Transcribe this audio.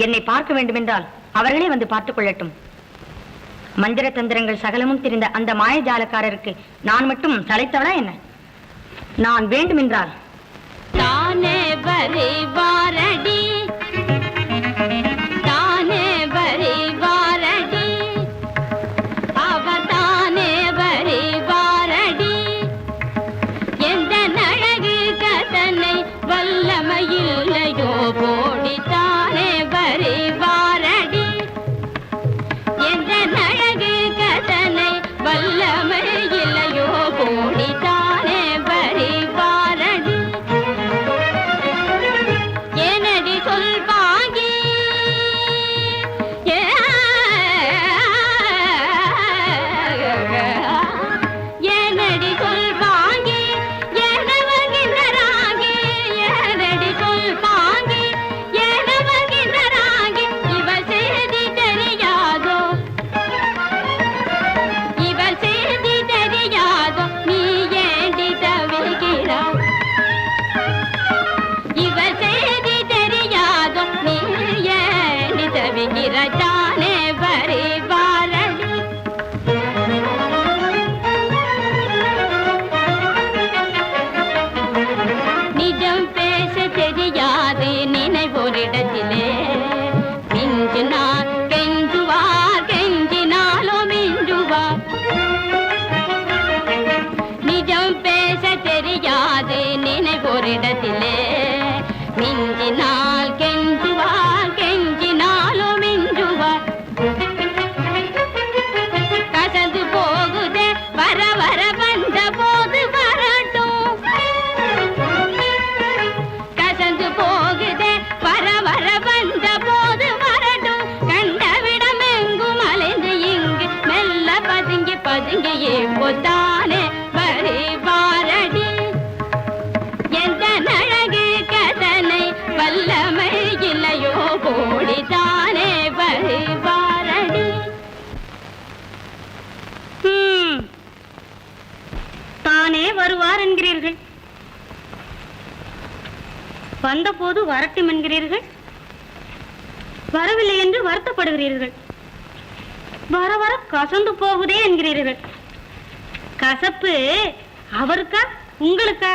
என்னை பார்க்க வேண்டுமென்றால் அவர்களே வந்து பார்த்துக் கொள்ளட்டும். மந்திர தந்திரங்கள் சகலமும் தெரிந்த அந்த மாயஜாலக்காரருக்கு நான் மட்டும் தலைத்தவளா என்ன? நான் வேண்டுமென்றால் தானே வருவாரடி தானே வருவாரடி அவர் தானே வருவாரடி எந்த அழகு கதனை வல்லமையில்லையோ ஏண்டி நெருங்கியே பொத்தானே இப்போத்தானே எந்த அழகு கதனை வல்லமை இல்லையோ போடிதானே வருவாரடி தானே வருவார் என்கிறீர்கள்? வந்தபோது வரட்டும் என்கிறீர்கள் வரவில்லை என்று வருத்தப்படுகிறீர்கள்? வர வர கசந்து போகுதே என்கிறீர்கள். கசப்பு அவருக்கா உங்களுக்கா?